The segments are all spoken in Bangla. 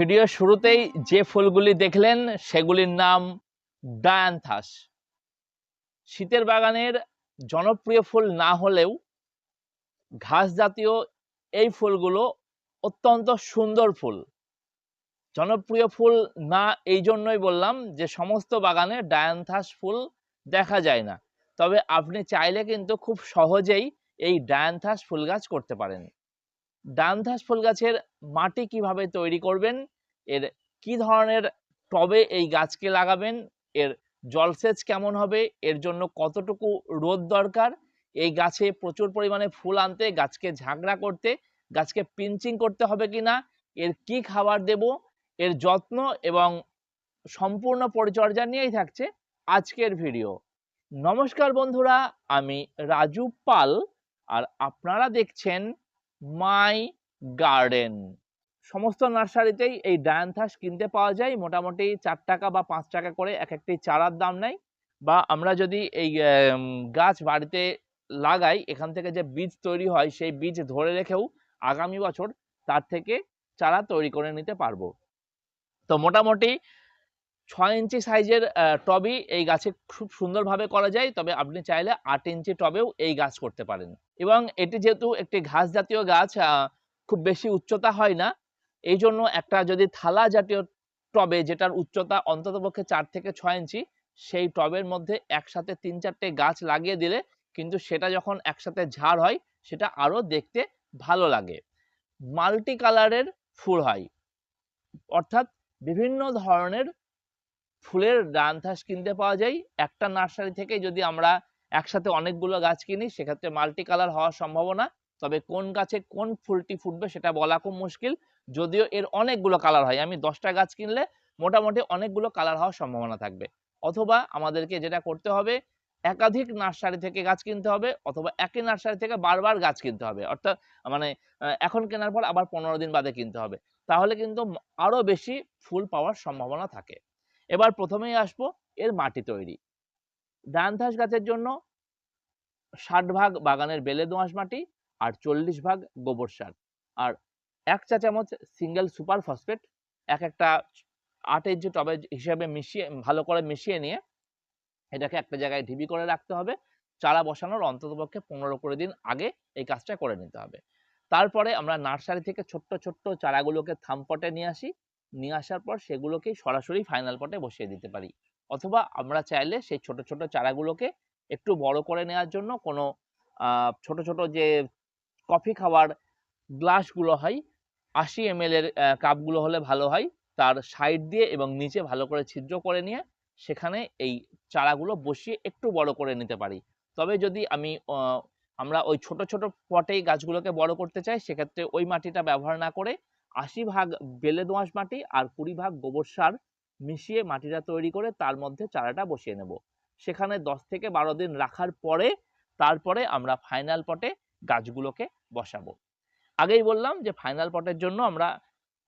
ভিডিও শুরুতেই যে ফুলগুলি দেখলেন, সেগুলির নাম ডায়ান্থাস শীতের বাগানের জনপ্রিয় ফুল না হলেও ঘাস জাতীয় এই ফুলগুলো অত্যন্ত সুন্দর ফুল। জনপ্রিয় ফুল না এই জন্যই বললাম যে সমস্ত বাগানে ডায়ান্থাস ফুল দেখা যায় না। তবে আপনি চাইলে কিন্তু খুব সহজেই এই ডায়ান্থাস ফুল গাছ করতে পারেন। ডায়ান্থাস ফুল গাছের মাটি কীভাবে তৈরি করবেন? এর কি ধরনের টবে এই গাছকে লাগাবেন? এর জলসেচ কেমন হবে? এর জন্য কতটুকু রোদ দরকার? এই গাছে প্রচুর পরিমাণে ফুল আনতে, গাছকে ঝাগড়া করতে, গাছকে পিঞ্চিং করতে হবে কিনা এর কি খাবার দেব? এর যত্ন এবং সম্পূর্ণ পরিচর্যা নিয়েই থাকছে আজকের ভিডিও। নমস্কার বন্ধুরা, আমি রাজু পাল, আর আপনারা দেখছেন মাই গার্ডেন সমস্ত নার্সারিতেই এই ডায়ান্থাস কিনতে পাওয়া যায়। মোটামুটি চার টাকা বা পাঁচ টাকা করে এক একটি চারার দাম নেয়। বা আমরা যদি এই গাছ বাড়িতে লাগাই, এখান থেকে যে বীজ তৈরি হয়, সেই বীজ ধরে রেখেও আগামী বছর তার থেকে চারা তৈরি করে নিতে পারব। তো মোটামুটি ছয় ইঞ্চি সাইজের টবই এই গাছে খুব সুন্দরভাবে করা যায়। তবে আপনি চাইলে আট ইঞ্চি টবেও এই গাছ করতে পারেন। এবং এটি যেহেতু একটি ঘাস জাতীয় গাছ খুব বেশি উচ্চতা হয় না। এই জন্য একটা যদি থালা জাতীয় টবে যেটার উচ্চতা অন্ততপক্ষে চার থেকে ছয় ইঞ্চি, সেই টবের মধ্যে একসাথে তিন চারটে গাছ লাগিয়ে দিলে কিন্তু সেটা যখন একসাথে ঝাড় হয়, সেটা আরও দেখতে ভালো লাগে। মাল্টি কালারের ফুল হয়। অর্থাৎ বিভিন্ন ধরনের ফুলের ডানথাস কিনতে পাওয়া যায়। একটা নার্সারি থেকে যদি আমরা একসাথে অনেকগুলো গাছ কিনি, সেক্ষেত্রে মাল্টি কালার হওয়ার সম্ভাবনা। তবে কোন গাছে কোন ফুলটি ফুটবে সেটা বলা খুব মুশকিল। যদিও এর অনেকগুলো কালার হয়। আমি দশটা গাছ কিনলে মোটামুটি অনেকগুলো কালার হওয়ার সম্ভাবনা থাকবে। অথবা আমাদেরকে যেটা করতে হবে, একাধিক নার্সারি থেকে গাছ কিনতে হবে, অথবা একই নার্সারি থেকে বারবার গাছ কিনতে হবে। অর্থাৎ মানে এখন কেনার পর আবার পনেরো দিন বাদে কিনতে হবে। তাহলে কিন্তু ম- আরও বেশি ফুল পাওয়ার সম্ভাবনা থাকে। এবার প্রথমেই আসব এর মাটি তৈরি। ডায়ান্থাস গাছের জন্য ষাট ভাগ বাগানের বেলে দোআঁশ মাটি আর চল্লিশ ভাগ গোবর সার। আর এক চা চামচ সিঙ্গেল সুপার ফসফেট এক একটা আট ইঞ্চি টবে হিসাবে মিশিয়ে, ভালো করে মিশিয়ে নিয়ে এটাকে একটা জায়গায় ঢিবি করে রাখতে হবে। চারা বসানোর অন্ততপক্ষে পনেরো কুড়ি দিন আগে এই কাজটা করে নিতে হবে। তারপরে আমরা নার্সারি থেকে ছোট্ট ছোট্ট চারাগুলোকে থামপটে নিয়ে আসি। নিয়ে আসার পর সেগুলোকেই সরাসরি ফাইনাল পটে বসিয়ে দিতে পারি। অথবা আমরা চাইলে সেই ছোট ছোট চারাগুলোকে একটু বড় করে নেওয়ার জন্য কোনো ছোট ছোট যে কফি খাওয়ার গ্লাসগুলো হয়, আশি এম এর কাপগুলো হলে ভালো হয়, তার সাইড দিয়ে এবং নিচে ভালো করে ছিদ্র করে নিয়ে সেখানে এই চারাগুলো বসিয়ে একটু বড় করে নিতে পারি। তবে যদি আমি আমরা ওই ছোট ছোট পটেই গাছগুলোকে বড় করতে চাই, সেক্ষেত্রে ওই মাটিটা ব্যবহার না করে আশি ভাগ বেলে দোআঁশ মাটি আর কুড়ি ভাগ গোবর সার মিশিয়ে মাটিটা তৈরি করে তার মধ্যে চারাটা বসিয়ে নেব। সেখানে দশ থেকে বারো দিন রাখার পরে তারপরে আমরা ফাইনাল পটে গাছগুলোকে বসাবো। আগেই বললাম যে ফাইনাল পটের জন্য আমরা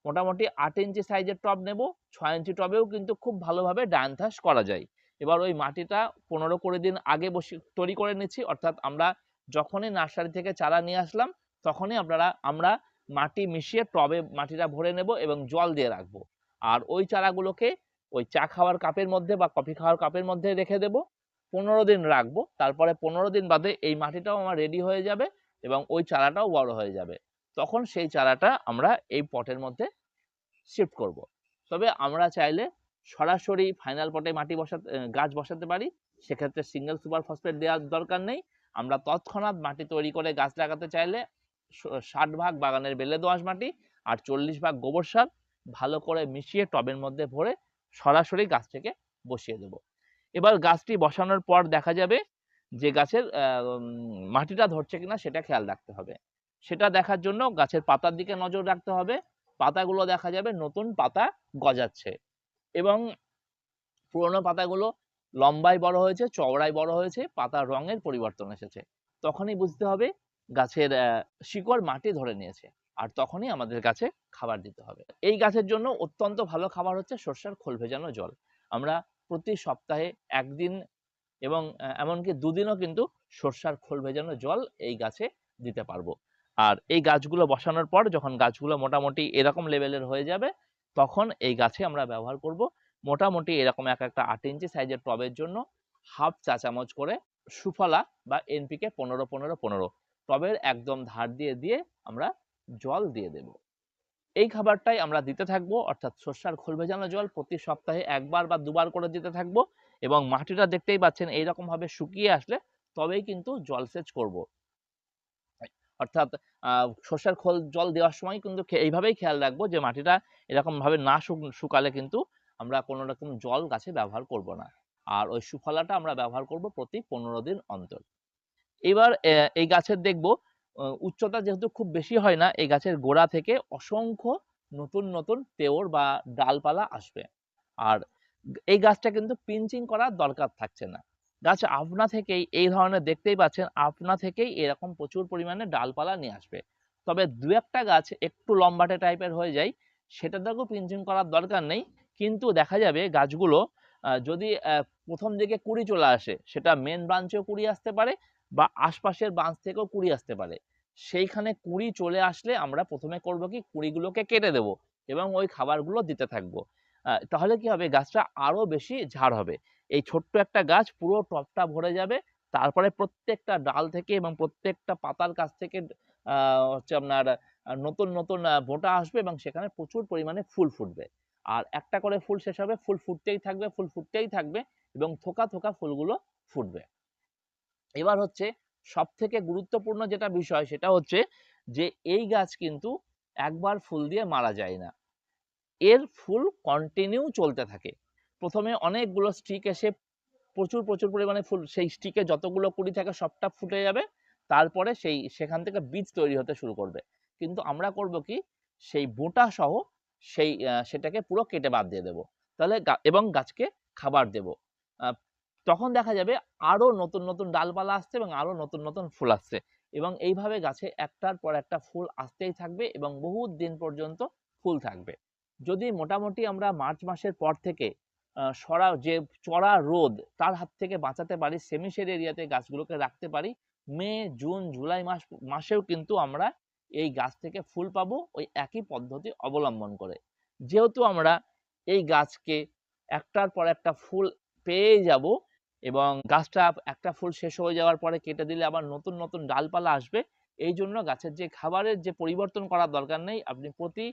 মোটামুটি আট ইঞ্চি সাইজের টব নেব। ছয় ইঞ্চি টবেও কিন্তু খুব ভালোভাবে ডায়ান্থাস করা যায়। এবার ওই মাটিটা পনেরো কুড়ি দিন আগে বসে, তৈরি করে নিচ্ছি। অর্থাৎ আমরা যখনই নার্সারি থেকে চারা নিয়ে আসলাম, তখনই আপনারা, আমরা মাটি মিশিয়ে টবে মাটিটা ভরে নেব এবং জল দিয়ে রাখব। আর ওই চারাগুলোকে ওই চা খাওয়ার কাপের মধ্যে বা কফি খাওয়ার কাপের মধ্যে রেখে দেব। পনেরো দিন রাখব, তারপরে পনেরো দিন বাদে এই মাটিটাও আমার রেডি হয়ে যাবে এবং ওই চারাটাও বড় হয়ে যাবে। তখন সেই চারাটা আমরা এই পটের মধ্যে শিফট করব। তবে আমরা চাইলে সরাসরি ফাইনাল পটে মাটি বসাতে গাছ বসাতে পারি। সেক্ষেত্রে সিঙ্গেল সুপার ফসফেট দেওয়ার দরকার নেই। আমরা তৎক্ষণাৎ মাটি তৈরি করে গাছ লাগাতে চাইলে ষাট ভাগ বাগানের বেলে দোআঁশ মাটি আর চল্লিশ ভাগ গোবর সার ভালো করে মিশিয়ে টবের মধ্যে ভরে সরাসরি গাছটাকে বসিয়ে দেব। এবার গাছটি বসানোর পর দেখা যাবে যে গাছের মাটিটা ধরছে কিনা সেটা খেয়াল রাখতে হবে। সেটা দেখার জন্য গাছের পাতার দিকে নজর রাখতে হবে। পাতাগুলো দেখা যাবে নতুন পাতা গজাচ্ছে এবং পুরোনো পাতাগুলো লম্বায় বড় হয়েছে, চওড়ায় বড় হয়েছে, পাতার রঙের পরিবর্তন এসেছে। তখনই বুঝতে হবে গাছের শিকড় মাটি ধরে নিয়েছে। আর তখনই আমাদের গাছে খাবার দিতে হবে। এই গাছের জন্য অত্যন্ত ভালো খাবার হচ্ছে সর্ষার খোল ভেজানো জল। আমরা প্রতি সপ্তাহে একদিন এবং এমনকি দুদিনও কিন্তু সর্ষার খোল ভেজানো জল এই গাছে দিতে পারব। আর এই গাছগুলো বসানোর পর যখন গাছগুলো মোটামুটি এরকম লেভেলের হয়ে যাবে, তখন এই গাছে আমরা ব্যবহার করব মোটামুটি এরকম এক একটা আট ইঞ্চি সাইজের টবের জন্য হাফ চা চামচ করে সুফলা বা এনপিকে পনেরো পনেরো পনেরো টবের একদম ধার দিয়ে দিয়ে আমরা জল দিয়ে দেব। এই খাবারটাই আমরা দিতে থাকব, অর্থাৎ সর্ষার খোল ভেজানো জল প্রতি সপ্তাহে একবার বা দুবার করে দিতে থাকব এবং মাটিটা দেখতেই পাচ্ছেন এইরকম ভাবে শুকিয়ে আসলে তবেই কিন্তু জলসেচ করব। অর্থাৎ সর্ষের খোল জল দেওয়ার সময় কিন্তু এইভাবেই খেয়াল রাখব যে মাটিটা এরকম ভাবে না শুক- শুকালে কিন্তু আমরা কোনো রকম জল গাছে ব্যবহার করব না। আর ওই সুফলাটা আমরা ব্যবহার করব প্রতি পনেরো দিন অন্তর। এবার এই গাছের দেখব উচ্চতা যেহেতু খুব বেশি হয় না, এই গাছের গোড়া থেকে অসংখ্য নতুন নতুন তেওর বা ডালপালা আসবে। আর এই গাছটা কিন্তু পিঞ্চিং করার দরকার থাকছে না। গাছ আপনা থেকেই, এই ধরনের দেখতেই পাচ্ছেন, আপনা থেকেই এরকম প্রচুর পরিমাণে ডালপালা নিয়ে আসবে। তবে দু একটা গাছ একটু লম্বাটে টাইপের হয়ে যায়, সেটা দেখো পিঞ্চিং করার দরকার নেই। কিন্তু দেখা যাবে গাছগুলো যদি প্রথম দিকে কুড়ি চলে আসে, সেটা মেন ব্রাঞ্চেও কুড়ি আসতে পারে বা আশপাশের ব্রাঞ্চ থেকেও কুড়ি আসতে পারে। সেইখানে কুড়ি চলে আসলে আমরা প্রথমে করব কি? কুড়িগুলোকে কেটে দেব এবং ওই খাবারগুলো দিতে থাকব। তাহলে কি হবে? গাছটা আরও বেশি ঝাড় হবে। এই ছোট্ট একটা গাছ পুরো টপটা ভরে যাবে। তারপরে প্রত্যেকটা ডাল থেকে এবং প্রত্যেকটা পাতার কাছ থেকে হচ্ছে আপনার নতুন নতুন বোঁটা আসবে এবং সেখানে প্রচুর পরিমাণে ফুল ফুটবে। আর একটা করে ফুল শেষ হবে, ফুল ফুটতেই থাকবে, ফুল ফুটতেই থাকবে এবং থোকা থোকা ফুলগুলো ফুটবে। এবার হচ্ছে সব থেকে গুরুত্বপূর্ণ যেটা বিষয় সেটা হচ্ছে যে এই গাছ কিন্তু একবার ফুল দিয়ে মারা যায় না। এর ফুল কন্টিনিউ চলতে থাকে। প্রথমে অনেকগুলো স্টিক এসে প্রচুর প্রচুর পরিমাণে ফুল, সেই স্টিকে যতগুলো কুড়ি থাকে সবটা ফুটে যাবে, তারপরে সেই, সেখান থেকে বীজ তৈরি হতে শুরু করবে। কিন্তু আমরা করব কি, সেই বোঁটা সহ সেই সেটাকে পুরো কেটে বাদ দিয়ে দেব। তাহলে এবং গাছকে খাবার দেব। তখন দেখা যাবে আরও নতুন নতুন ডালপালা আসছে এবং আরও নতুন নতুন ফুল আসছে। এবং এইভাবে গাছে একটার পর একটা ফুল আসতেই থাকবে এবং বহুত দিন পর্যন্ত ফুল থাকবে। যদি মোটামুটি আমরা মার্চ মাসের পর থেকে সরা, যে চড়া রোদ তার হাত থেকে বাঁচাতে পারি সেমিশেড এরিয়াতে গাছগুলোকে রাখতে পারি, মে, জুন, জুলাই মাস, মাসেও কিন্তু আমরা এই গাছ থেকে ফুল পাবো ওই একই পদ্ধতি অবলম্বন করে। যেহেতু আমরা এই গাছকে একটার পর একটা ফুল পেয়ে যাব এবং গাছটা একটা ফুল শেষ হয়ে যাওয়ার পরে কেটে দিলে আবার নতুন নতুন ডালপালা আসবে। এই জন্য গাছের যে খাবারের যে পরিবর্তন করার দরকার নেই, আপনি প্রতি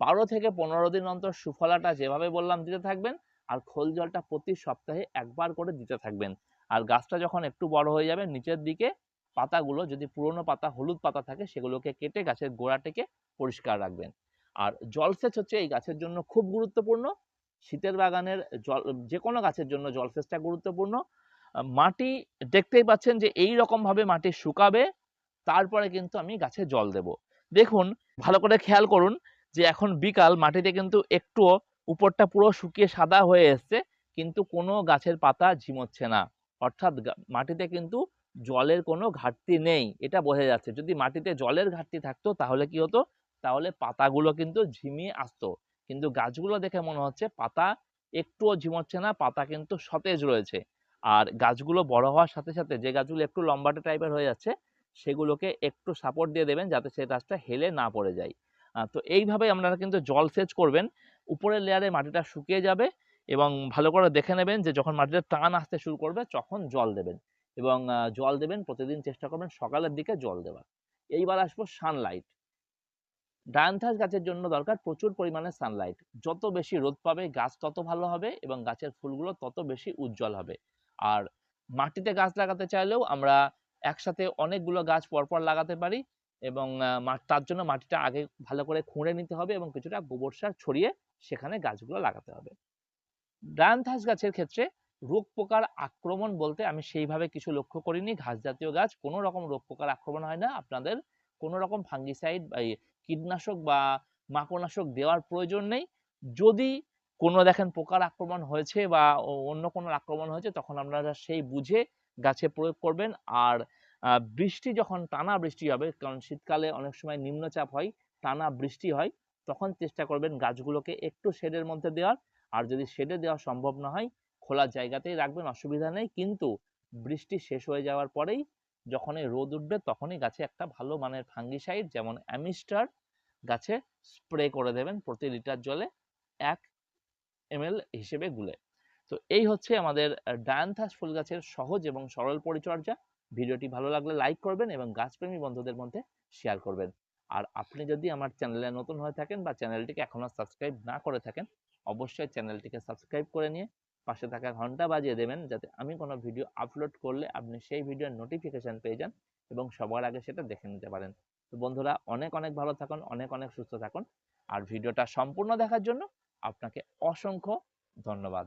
বারো থেকে পনেরো দিন অন্তর সুফলাটা যেভাবে বললাম দিতে থাকবেন আর খোল জলটা প্রতি সপ্তাহে একবার করে দিতে থাকবেন। আর গাছটা যখন একটু বড় হয়ে যাবে, নিচের দিকে পাতাগুলো যদি পুরনো পাতা, হলুদ পাতা থাকে, সেগুলোকে কেটে গাছের গোড়াটিকে পরিষ্কার রাখবেন। আর জলসেচ হচ্ছে এই গাছের জন্য খুব গুরুত্বপূর্ণ। শীতের বাগানের জল যে কোনো গাছের জন্য জলসেচটা গুরুত্বপূর্ণ। মাটি দেখতেই পাচ্ছেন যে এই রকম ভাবে মাটি শুকাবে, তারপরে কিন্তু আমি গাছে জল দেব। দেখুন, ভালো করে খেয়াল করুন যে এখন বিকাল, মাটিতে কিন্তু একটুও উপরটা পুরো শুকিয়ে সাদা হয়ে এসছে, কিন্তু কোনো গাছের পাতা ঝিমোচ্ছে না। অর্থাৎ মাটিতে কিন্তু জলের কোনো ঘাটতি নেই, এটা বোঝা যাচ্ছে। যদি মাটিতে জলের ঘাটতি থাকতো, তাহলে কি হতো? তাহলে পাতাগুলো কিন্তু ঝিমিয়ে আসতো। কিন্তু গাছগুলো দেখে মনে হচ্ছে পাতা একটুও ঝিমোচ্ছে না, পাতা কিন্তু সতেজ রয়েছে। আর গাছগুলো বড় হওয়ার সাথে সাথে যে গাছগুলো একটু লম্বাটে টাইপের হয়ে যাচ্ছে, সেগুলোকে একটু সাপোর্ট দিয়ে দেবেন যাতে সেই গাছটা হেলে না পড়ে যায়। তো এইভাবে আপনারা কিন্তু জল সেচ করবেন। উপরের লেয়ারে মাটিটা শুকিয়ে যাবে এবং ভালো করে দেখে নেবেন যে যখন মাটিটা টান আসতে শুরু করবে তখন জল দেবেন। এবং জল দেবেন, প্রতিদিন চেষ্টা করবেন সকালের দিকে জল দেওয়ার। এইবার আসব সানলাইট ডায়ান্থাস গাছের জন্য দরকার প্রচুর পরিমাণে সানলাইট যত বেশি রোদ পাবে, গাছ তত ভালো হবে এবং গাছের ফুলগুলো তত বেশি উজ্জ্বল হবে। আর মাটিতে গাছ লাগাতে চাইলেও আমরা একসাথে অনেকগুলো গাছ পরপর লাগাতে পারি এবং তার জন্য মাটিটা আগে ভালো করে খুঁড়ে নিতে হবে এবং কিছুটা গোবর সার ছড়িয়ে সেখানে গাছগুলো লাগাতে হবে। ডায়ান্থাস গাছের ক্ষেত্রে রোগ পোকার আক্রমণ বলতে আমি সেইভাবে কিছু লক্ষ্য করিনি। ঘাস জাতীয় গাছ, কোনো রকম রোগ পোকার আক্রমণ হয় না। আপনাদের কোনো রকম ফাঙ্গিসাইড কীটনাশক বা মাকড়নাশক দেওয়ার প্রয়োজন নেই। যদি কোনো দেখেন পোকার আক্রমণ হয়েছে বা অন্য কোনো আক্রমণ হয়েছে, তখন আপনারা সেই বুঝে গাছে প্রয়োগ করবেন। আর বৃষ্টি যখন, টানা বৃষ্টি হবে, কারণ শীতকালে অনেক সময় নিম্নচাপ হয়, টানা বৃষ্টি হয়, তখন চেষ্টা করবেন গাছগুলোকে একটু শেডের মধ্যে দেওয়ার। আর যদি শেডে দেওয়া সম্ভব না হয়, খোলা জায়গাতেই রাখবেন, অসুবিধা নেই। কিন্তু বৃষ্টি শেষ হয়ে যাওয়ার পরেই যখনই রোদ উঠবে তখনই গাছে একটা ভালো মানের ফাঙ্গিসাইড যেমন অ্যামিস্টার গাছে স্প্রে করে দেবেন প্রতি লিটার জলে এক এম হিসেবে গুলে। তো এই হচ্ছে আমাদের ডায়ান্থাস ফুল গাছের সহজ এবং সরল পরিচর্যা। ভিডিওটি ভালো লাগলে লাইক করবেন এবং গাছপ্রেমী বন্ধুদের মধ্যে শেয়ার করবেন। আর আপনি যদি আমার চ্যানেলে নতুন হয়ে থাকেন বা চ্যানেলটিকে এখনও সাবস্ক্রাইব না করে থাকেন, অবশ্যই চ্যানেলটিকে সাবস্ক্রাইব করে নিয়ে পাশে থাকা ঘণ্টা বাজিয়ে দেবেন যাতে আমি কোনো ভিডিও আপলোড করলে আপনি সেই ভিডিওর নোটিফিকেশন পেয়ে যান এবং সবার আগে সেটা দেখে নিতে পারেন। তো বন্ধুরা, অনেক অনেক ভালো থাকুন, অনেক অনেক সুস্থ থাকুন। আর ভিডিওটা সম্পূর্ণ দেখার জন্য আপনাকে অসংখ্য ধন্যবাদ।